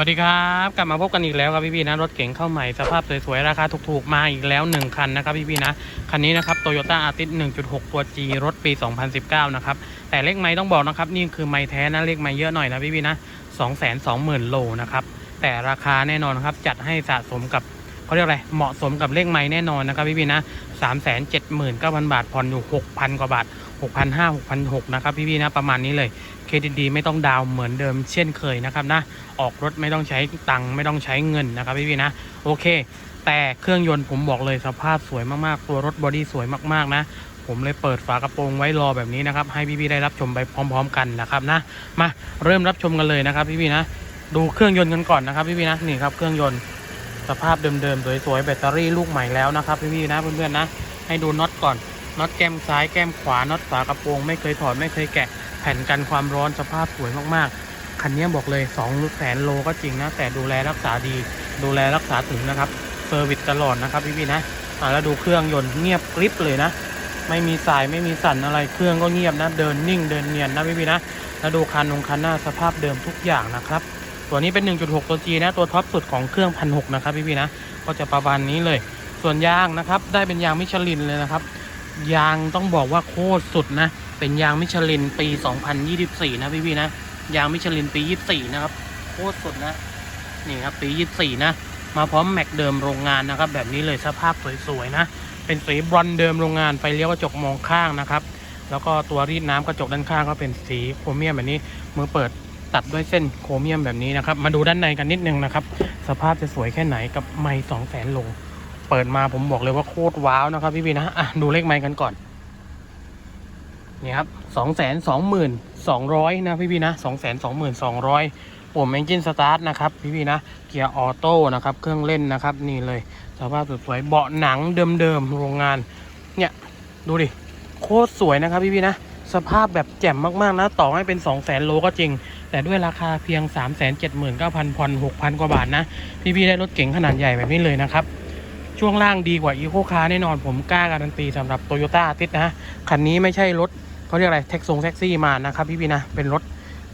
วัสดีครับ กลับมาพบกันอีกแล้วครับพี่ๆนะรถเก๋งเข้าใหม่สภาพสวยๆราคาถูกๆมาอีกแล้ว 1 คันนะครับพี่ๆนะคันนี้นะครับ Toyota Altis 1.6 ตัว G รถปี 2019 นะครับแต่เลขไม้ต้องบอกนะครับนี่คือไม้แท้นะเลขไม้เยอะหน่อยนะพี่ๆนะ220,000 โลนะครับแต่ราคาแน่นอนครับจัดให้สะสมกับเขาเรียกอะไรเหมาะสมกับเลขไม้แน่นอนนะครับพี่ๆนะ379,000 บาทผ่อนอยู่ 6,000 กว่าบาท 6,500 6,600นะครับพี่ๆนะประมาณนี้เลยเครดิตดีไม่ต้องดาวเหมือนเดิมเช่นเคยนะครับนะออกรถไม่ต้องใช้ตังค์ไม่ต้องใช้เงินนะครับพี่ๆนะโอเค แต่เครื่องยนต์ผมบอกเลยสภาพสวยมากๆ ตัวรถบอดี้สวยมากๆนะผมเลยเปิดฝากระโปรงไว้รอแบบนี้นะครับให้พี่ๆได้รับชมไปพร้อม ๆ กันนะครับนะมาเริ่มรับชมกันเลยนะครับพี่ๆนะดูเครื่องยนต์กันก่อนนะครับพี่ๆนะนี่ครับเครื่องยนต์สภาพเดิมๆสวยๆแบตเตอรี่ลูกใหม่แล้วนะครับพี่ๆนะเพื่อนๆนะให้ดูน็อตก่อน น็อตแก้มซ้ายแก้มขวาน็อตฝากระโปรงไม่เคยถอดไม่เคยแกะแผ่นกันความร้อนสภาพสวยมากๆ คันนี้บอกเลย2แสนโลก็จริงนะ แต่ดูแลรักษาดี ดูแลรักษาถึงนะครับเซอร์วิสตลอดนะครับพี่ๆนะแล้วดูเครื่องยนต์เงียบกริบเลยนะ ไม่มีสายไม่มีสั่นอะไรเครื่องก็เงียบนะเดินนิ่งเดินเนียนนะพี่ๆนะแล้วดูคันนงคันหน้าสภาพเดิมทุกอย่างนะครับตัวนี้เป็น 1.6 ตัว G นะ ตัวท็อปสุดของเครื่องพันหนะครับพี่ๆนะ ก็จะประมาณนี้เลย ส่วนยางนะครับ ได้เป็นยางมิชลินเลยนะครับ ยางต้องบอกว่าโคตรสุดนะ เป็นยางมิชลินปี 2024 นะพี่ๆนะ ยางมิชลินปี 24 นะครับ โคตรสุดนะ นี่ครับปี 24 นะ มาพร้อมแม็กเดิมโรงงานนะครับ แบบนี้เลยสภาพสวยๆนะ เป็นสีบรอนเดิมโรงงาน ไฟเลี้ยวกระจกมองข้างนะครับ แล้วก็ตัวรีดน้ำกระจกด้านข้างก็เป็นสีโครเมียมแบบนี้ มือเปิดตัดด้วยเส้นโครเมียมแบบนี้นะครับ มาดูด้านในกันนิดนึงนะครับ สภาพจะสวยแค่ไหนกับไม้สองแสนโล เปิดมาผมบอกเลยว่าโคตรว้าวนะครับพี่ๆนะอะดูเลขไม้กันก่อนนี่ครับสองแสนสองหมื่นสองร้อยนะพี่ๆนะสองแสนสองหมื่นสองร้อยปุ่มเอนจินสตาร์ทนะครับพี่ๆนะเกียร์ออโต้นะครับเครื่องเล่นนะครับนี่เลยสภาพสวยๆเบาะหนังเดิมๆโรงงาน เนี่ยดูดิโคตรสวยนะครับพี่ๆนะสภาพแบบแจ่มมากๆนะต่อให้เป็น 2 0 0แสนโลก็จริง แต่ด้วยราคาเพียง 3 7 9 0 0 0ผ่อน6,000 กว่าบาทนะ พี่ๆได้รถเก๋งขนาดใหญ่แบบนี้เลยนะครับ ช่วงล่างดีกว่าอีโคคาร์แน่นอนผมกล้าการันตีสำหรับโตโยต้าติดนะคันนี้ไม่ใช่รถเขาเรียกอะไรแท็กซงแท็กซี่มานะครับพี่ๆนะเป็นรถ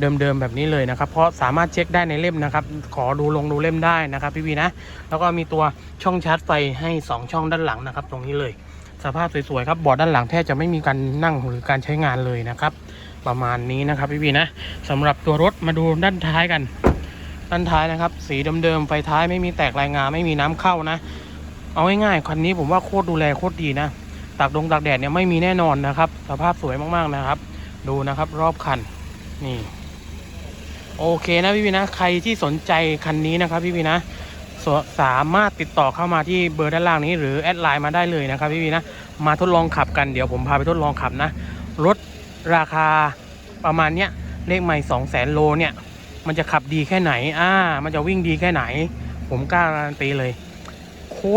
เดิมๆแบบนี้เลยนะครับ เพราะสามารถเช็คได้ในเล่มนะครับ ขอดูลงดูเล่มได้นะครับพี่ๆนะ แล้วก็มีตัวช่องชาร์จไฟให้ 2 ช่องด้านหลังนะครับ ตรงนี้เลย สภาพสวยๆครับเบาะด้านหลังแทบจะไม่มีการนั่งหรือการใช้งานเลยนะครับ ประมาณนี้นะครับพี่ๆนะสำหรับตัวรถมาดูด้านท้ายกัน ด้านท้ายนะครับ สีเดิมๆไฟท้ายไม่มีแตกรายงานไม่มีน้ำเข้านะ เอาง่ายๆคันนี้ผมว่าโคตรดูแลโคตรดีนะตากดงตากแดดเนี่ยไม่มีแน่นอนนะครับ สภาพสวยมากๆนะครับ ดูนะครับรอบคันนี่ โอเคนะพี่พี่นะใครที่สนใจคันนี้นะครับพี่พี่นะสสามารถติดต่อเข้ามาที่เบอร์ด้านล่างนี้ หรือแอดไลน์มาได้เลยนะครับพี่พี่นะมาทดลองขับกันเดี๋ยวผมพาไปทดลองขับนะรถราคาประมาณเนี้ยเลขใหม่2 0 0แสนโลเนี่ย มันจะขับดีแค่ไหน อ่า มันจะวิ่งดีแค่ไหน ผมกล้าการันตีเลย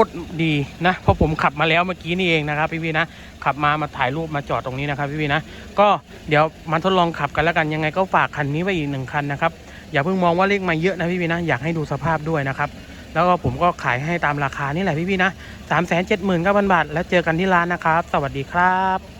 ตรดีนะเพราะผมขับมาแล้วเมื่อกี้นี่เองนะครับพี่พี่นะขับมามาถ่ายรูปมาจอดตรงนี้นะครับพี่พี่นะก็เดี๋ยวมาทดลองขับกันแล้วกันยังไงก็ฝากคันนี้ไว้อีกหนึ่งคันนะครับอย่าเพิ่งมองว่าเลขมาเยอะนะพี่พี่นะอยากให้ดูสภาพด้วยนะครับแล้วก็ผมก็ขายให้ตามราคานี่แหละพี่พี่นะสามแสนเจ็ดหมื่นเก้าพันบาท แล้วเจอกันที่ร้านนะครับ สวัสดีครับ